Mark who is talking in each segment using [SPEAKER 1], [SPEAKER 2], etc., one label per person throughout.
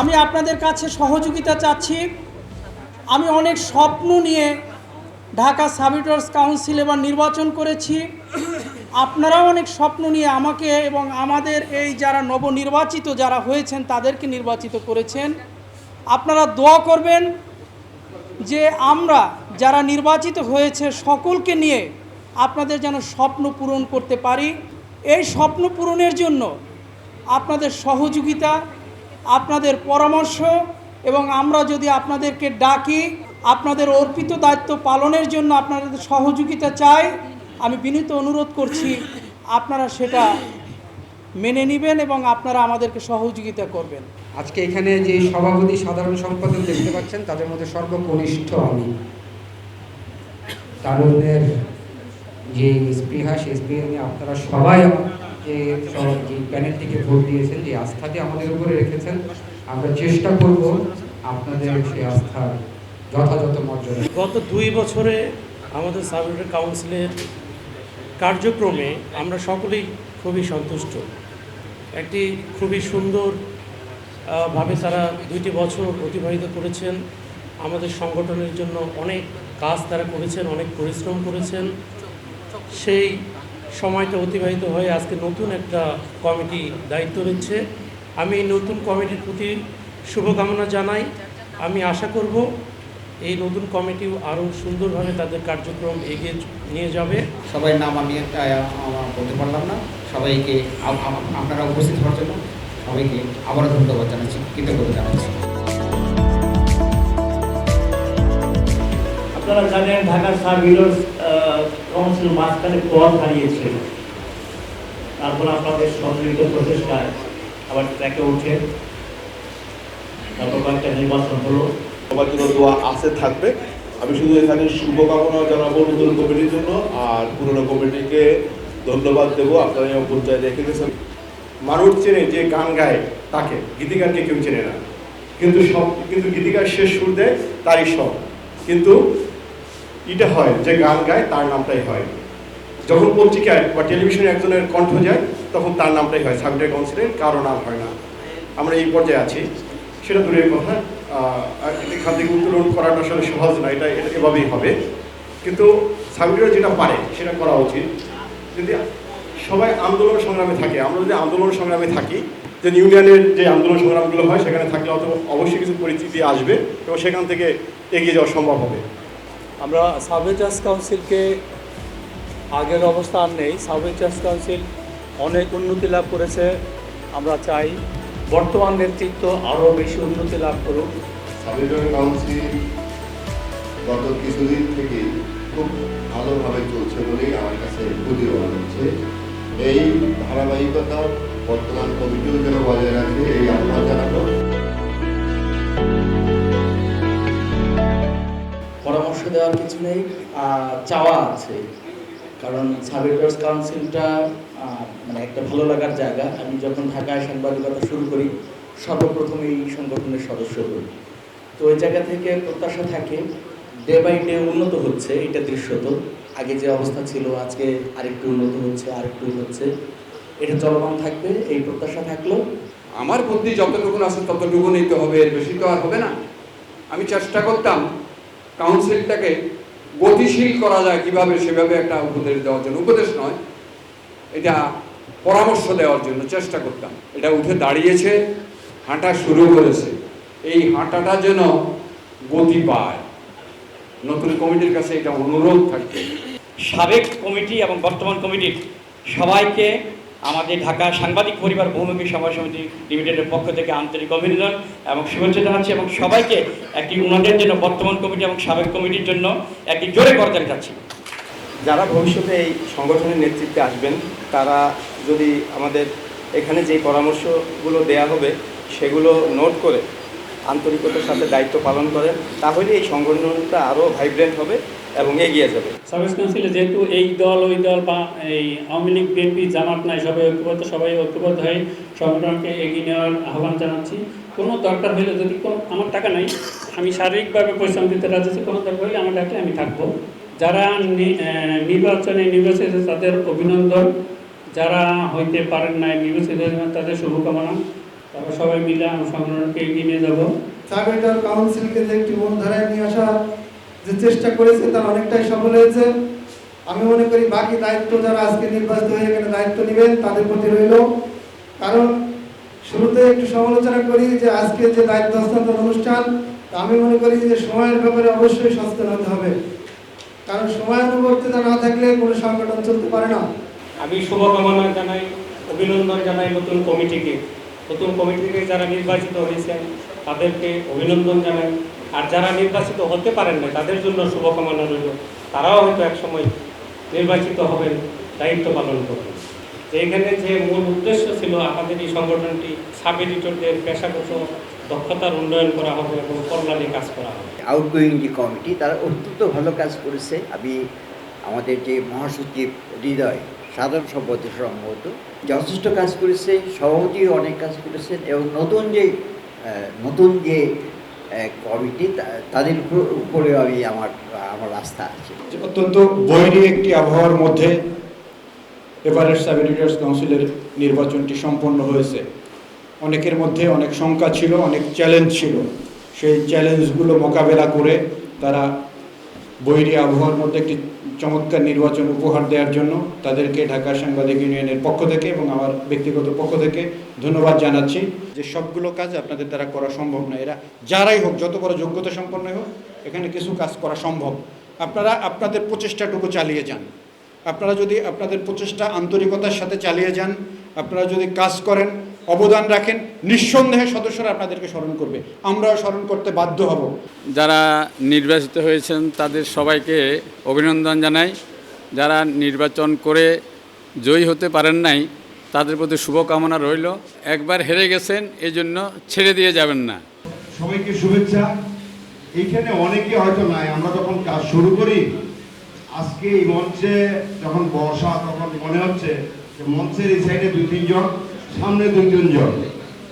[SPEAKER 1] আমি আপনাদের কাছে সহযোগিতা চাচ্ছি। আমি অনেক স্বপ্ন নিয়ে ঢাকা সাবিটার্স কাউন্সিল এবার নির্বাচন করেছি। আপনারাও অনেক স্বপ্ন নিয়ে আমাকে এবং আমাদের এই যারা নবনির্বাচিত যারা হয়েছেন, তাদেরকে নির্বাচিত করেছেন। আপনারা দোয়া করবেন যে আমরা যারা নির্বাচিত হয়েছে, সকলকে নিয়ে আপনাদের যেন স্বপ্ন পূরণ করতে পারি। এই স্বপ্ন পূরণের জন্য আপনাদের সহযোগিতা আপনাদের পরামর্শ এবং আমরা যদি আপনাদেরকে ডাকি, আপনাদের অর্পিত দায়িত্ব পালনের জন্য আপনাদের সহযোগিতা চাই, আমি বিনীত অনুরোধ করছি, আপনারা সেটা মেনে নেবেন এবং আপনারা আমাদেরকে সহযোগিতা করবেন।
[SPEAKER 2] আজকে এখানে যে সভাপতি, সাধারণ সম্পাদক দেখতে পাচ্ছেন, তাদের মধ্যে সর্বকনিষ্ঠ আমি। তারুণ্যের যে স্পৃহা, সেই স্পৃহা নিয়ে আপনারা সবাই যে যে প্যানেলটিকে ভোট দিয়েছেন, যে আস্থাটি আমাদের উপরে রেখেছেন, আমরা চেষ্টা করব আপনাদের সেই আস্থার যথাযথ মর্যাদা।
[SPEAKER 3] গত দুই বছরে আমাদের সাবজেক্ট কাউন্সিলের কার্যক্রমে আমরা সকলেই খুবই সন্তুষ্ট। একটি খুবই সুন্দর ভাবে তারা দুইটি বছর অতিবাহিত করেছেন। আমাদের সংগঠনের জন্য অনেক কাজ তারা করেছেন, অনেক পরিশ্রম করেছেন। সেই সময়টা অতিবাহিত হয়ে আজকে নতুন একটা কমিটি দায়িত্ব নিচ্ছে। আমি এই নতুন কমিটির প্রতি শুভকামনা জানাই। আমি আশা করব এই নতুন কমিটি আরও সুন্দরভাবে তাদের কার্যক্রম এগিয়ে নিয়ে যাবে।
[SPEAKER 4] সবাই নাম আমি একটা বলতে পারলাম না। সবাইকে আপনারা উপস্থিত হওয়ার জন্য সবাইকে আবারও ধন্যবাদ জানাচ্ছি, কৃতজ্ঞতা জানাচ্ছি।
[SPEAKER 5] আপনারা জানেন ঢাকার সাব ভিলেজ কাউন্সিল মাঝখানে পদ হারিয়েছিল তারপর আপনাদের সম্মিলিত প্রচেষ্টায় আবার ট্র্যাকে উঠে তারপর কয়েকটা নির্বাচন হলো।
[SPEAKER 6] সবার জন্য দোয়া আছে, থাকবে। আমি শুধু এখানে শুভকামনা জানাব নতুন কমিটির জন্য, আর পুরনো কমিটিকে ধন্যবাদ দেবো। আপনারা এই পর্যায়ে রেখে গেছেন।
[SPEAKER 7] মানুষ চেনে যে গান গায় তাকে, গীতিকারকে কেউ চেনে না। কিন্তু সব কিন্তু গীতিকার শেষ সুর দেয় তারই সব কিন্তু এটা হয় যে গান গায়, তার নামটাই হয়। যখন পত্রিকায় বা টেলিভিশনে একজনের কণ্ঠ যায়, তখন তার নামটাই হয় সাবজেক্ট কাউন্সিলের কারও নাম হয় না। আমরা এই পর্যায়ে আছি। সেটা দূরের কথা। এখান থেকে উত্তোলন করাটা আসলে সহজ না, এটা এটা এভাবেই হবে। কিন্তু সাবজেক্ট যেটা পারে, সেটা করা উচিত। যদি সবাই আন্দোলন সংগ্রামে থাকে, আমরা যদি আন্দোলন সংগ্রামে থাকি, যে ইউনিয়নের যে আন্দোলন সংগ্রামগুলো হয়, সেখানে থাকলে অত অবশ্যই কিছু পরিস্থিতি আসবে এবং সেখান থেকে এগিয়ে যাওয়া সম্ভব হবে।
[SPEAKER 8] আমরা সাবেজাস কাউন্সিলকে আগের অবস্থা আর নেই। সাবেজাস কাউন্সিল অনেক উন্নতি লাভ করেছে, আমরা চাই বর্তমান নেতৃত্ব আরও বেশি উন্নতি লাভ করুক।
[SPEAKER 9] সাবেটর কাউন্সিল গত কিছুদিন থেকে খুব ভালোভাবে চলছে বলেই আমার কাছে প্রতিরোধ হচ্ছে। এই ধারাবাহিকতা বর্তমান কমিটিও যেন বজায় রাখে, এই আহ্বান জানাব।
[SPEAKER 10] দেওয়ার কিছু নেই চাওয়া আছে। কারণ সাবেটার্স কাউন্সিলটা মানে একটা ভালো লাগার জায়গা। আমি যখন ঢাকায় সাংবাদিকতা শুরু করি সর্বপ্রথম এই সংগঠনের সদস্য হই। তো ওই জায়গা থেকে প্রত্যাশা থাকে ডে বাই ডে উন্নত হচ্ছে এটা দৃশ্যত আগে যে অবস্থা ছিল, আজকে আরেকটু উন্নত হচ্ছে, আরেকটু হচ্ছে। এটা চলমান থাকবে, এই প্রত্যাশা থাকল।
[SPEAKER 2] আমার বুদ্ধি যতটুকু আছে ততটুকু নিতে হবে, এর বেশি তো আর হবে না। আমি চেষ্টা করতাম কাউন্সিলটাকে গতিশীল করা যায় কীভাবে, সেভাবে একটা উপদেশ দেওয়ার জন্য। উপদেশ নয়, এটা পরামর্শ দেওয়ার জন্য চেষ্টা করতাম। এটা উঠে দাঁড়িয়েছে, হাঁটা শুরু করেছে। এই হাঁটাটা যেন গতি পায়। নতুন কমিটির কাছে এটা অনুরোধ থাকবে।
[SPEAKER 5] সাবেক কমিটি এবং বর্তমান কমিটির সবাইকে আমাদের ঢাকা সাংবাদিক পরিবার বহুমুখী সমাজ সমিতি লিমিটেডের পক্ষ থেকে আন্তরিক অভিনন্দন এবং শুভেচ্ছা জানাচ্ছি এবং সবাইকে একটি উন্নয়নের জন্য বর্তমান কমিটি এবং সাবেক কমিটির জন্য একটি জোরে করতে চাচ্ছি।
[SPEAKER 11] যারা ভবিষ্যতে এই সংগঠনের নেতৃত্বে আসবেন, তারা যদি আমাদের এখানে যেই পরামর্শগুলো দেয়া হবে, সেগুলো নোট করে আন্তরিকতার সাথে দায়িত্ব পালন করেন তাহলে এই সংগঠনটা আরও ভাইব্রেন্ট হবে। এবং এগিয়ে যাবে।
[SPEAKER 5] সার্ভিস কাউন্সিলে যেহেতু এই দল ওই দল বা এই আওয়ামী লীগ বিএনপি জামাত নাই সবাই ঐক্যবদ্ধ সবাই ঐক্যবদ্ধ হয়ে সংগঠনকে এগিয়ে নেওয়ার আহ্বান জানাচ্ছি। কোনো দরকার হলে যদি কোনো আমার টাকা নাই আমি শারীরিকভাবে পরিশ্রম দিতে রাজি আছি কোনো দরকার হলে আমার ডাকলে আমি থাকব। যারা নির্বাচনে নির্বাচিত তাদের অভিনন্দন। যারা হইতে পারেন নাই নির্বাচিত তাদের শুভকামনা। তারপর সবাই মিলে আমরা সংগঠনকে এগিয়ে নিয়ে যাব।
[SPEAKER 12] সার্ভেটার কাউন্সিলকে যে একটি মূলধারায় নিয়ে আসার যে চেষ্টা করেছে তার অনেকটাই সফল হয়েছে। আমি মনে করি বাকি দায়িত্ব যারা আজকে নির্বাচিত হয়ে এখানে দায়িত্ব নেবেন, তাদের প্রতি রইল। কারণ শুরুতে একটু সমালোচনা করি যে আজকে যে দায়িত্ব হস্তান্তর অনুষ্ঠান আমি মনে করি যে সময়ের ব্যাপারে অবশ্যই সচেতন হতে হবে। কারণ সময়ানুবর্তিতা না থাকলে কোনো সংগঠন চলতে পারে না।
[SPEAKER 3] আমি শুভকামনা জানাই, অভিনন্দন জানাই নতুন কমিটিকে। নতুন কমিটিকে যারা নির্বাচিত হয়েছেন, তাদেরকে অভিনন্দন জানাই। আর যারা নির্বাচিত হতে পারেন না, তাদের জন্য শুভকামনা রইল। তারাও হয়তো একসময় নির্বাচিত হবেন, দায়িত্ব পালন করবেন। এখানে যে মূল উদ্দেশ্য ছিল আমাদের এই সংগঠনটি সাব এডিটরদের পেশাগত দক্ষতার উন্নয়ন করা হবে এবং কল্যাণে কাজ করা হবে।
[SPEAKER 13] আউটগোয়িং যে কমিটি, তারা অত্যন্ত ভালো কাজ করেছে। আমি আমাদের যে মহাসচিব হৃদয়, সাধারণ সম্পাদক সম্ভবত, যথেষ্ট কাজ করেছে সভাপতিও অনেক কাজ করেছেন এবং নতুন যে নতুন যে কমিটি তাদের উপরে আমি আমার আমার আস্থা আছে।
[SPEAKER 14] অত্যন্ত বৈরী একটি আবহাওয়ার মধ্যে এভারেস্ট সাব এডিটর্স কাউন্সিলের নির্বাচনটি সম্পন্ন হয়েছে। অনেকের মধ্যে অনেক শঙ্কা ছিল, অনেক চ্যালেঞ্জ ছিল। সেই চ্যালেঞ্জগুলো মোকাবেলা করে তারা বৈরী আবহাওয়ার মধ্যে একটি চমৎকার নির্বাচন উপহার দেওয়ার জন্য তাদেরকে ঢাকা সাংবাদিক ইউনিয়নের পক্ষ থেকে এবং আমার ব্যক্তিগত পক্ষ থেকে ধন্যবাদ জানাচ্ছি যে সবগুলো কাজ আপনাদের দ্বারা করা সম্ভব না এরা যারাই হোক, যত বড় যোগ্যতা সম্পন্ন হোক, এখানে কিছু কাজ করা সম্ভব। আপনারা আপনাদের প্রচেষ্টাটুকু চালিয়ে যান। আপনারা যদি আপনাদের প্রচেষ্টা আন্তরিকতার সাথে চালিয়ে যান, আপনারা যদি কাজ করেন অবদান রাখেন। নিঃসন্দেহে সদস্যরা আপনাদেরকে স্মরণ করবে। আমরাও স্মরণ করতে বাধ্য হব।
[SPEAKER 15] যারা নির্বাচিত হয়েছেন তাদের সবাইকে অভিনন্দন জানাই। যারা নির্বাচন করে জয়ী হতে পারেন নাই তাদের প্রতি শুভকামনা রইল। একবার হেরে গেছেন এই জন্য ছেড়ে দিয়ে যাবেন না।
[SPEAKER 7] সবাইকে শুভেচ্ছা। এইখানে অনেকে হয়তো নাই। আমরা যখন কাজ শুরু করি আজকে এই মঞ্চে যখন বসা তখন মনে হচ্ছে যে মঞ্চের এই সাইডে দুই তিনজন সামনে দুই তিনজন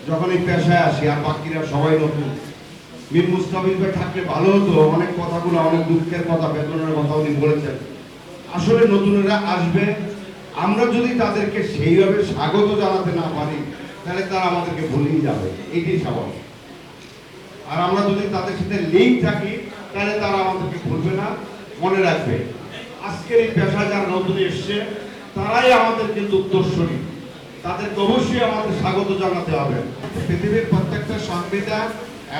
[SPEAKER 7] যখন এই পেশায় আসি, আর বাকিরা সবাই নতুন। মীর মুস্তাফিজ ভাই থাকলে ভালো হতো, অনেক কথাগুলো, অনেক দুঃখের কথা বেতনের কথা উনি বলেছেন। আসলে নতুনরা আসবে। আমরা যদি তাদেরকে সেইভাবে স্বাগত জানাতে না পারি, তাহলে তারা আমাদেরকে ভুলেই যাবে। এইটাই স্বাভাবিক। আর আমরা যদি তাদের সাথে লিঙ্ক থাকি, তাহলে তারা আমাদেরকে ভুলবে না। মনে রাখবে, আজকের এই পেশা যারা নতুন এসছে, তারাই আমাদের কিন্তু উত্তরস্বরী তাদেরকে অবশ্যই আমাদের স্বাগত জানাতে হবে। পৃথিবীর প্রত্যেকটা সংবিধান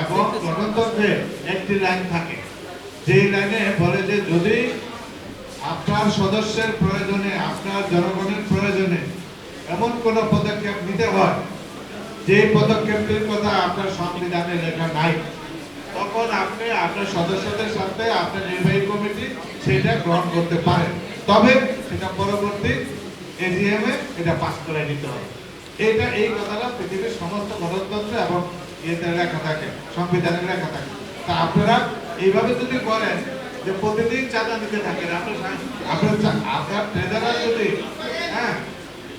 [SPEAKER 7] এবং গণতন্ত্রে একটি লাইন থাকে। যে লাইনে বলে যে যদি আপনার সদস্যের প্রয়োজনে, আপনার জনগণের প্রয়োজনে এমন কোনো পদক্ষেপ নিতে হয়, যে পদক্ষেপটির কথা আপনার সংবিধানে লেখা নাই, তখন আপনি আপনার সদস্যদের সাথে আপনার নির্বাহী কমিটি সেটা গ্রহণ করতে পারেন। তবে সেটা পরবর্তী এজিএম এটা পাস করে নিতে হবে। এটা এই কথাটা পৃথিবীর সমস্ত গণতন্ত্র এবং ইয়েতে লেখা থাকে, সংবিধানে লেখা থাকে। তা আপনারা এইভাবে যদি করেন যে প্রতিদিন চাঁদা নিতে থাকেন, আপনার আপনার আপনার ট্রেজারার যদি হ্যাঁ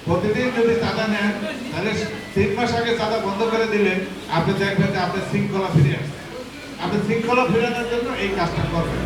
[SPEAKER 7] প্রতিদিন যদি চাঁদা নেন, তাহলে তিন মাস আগে চাঁদা বন্ধ করে দিলে আপনি দেখবেন যে আপনার শৃঙ্খলা ফিরে আসছে। আপনি শৃঙ্খলা ফিরানোর জন্য এই কাজটা করবেন।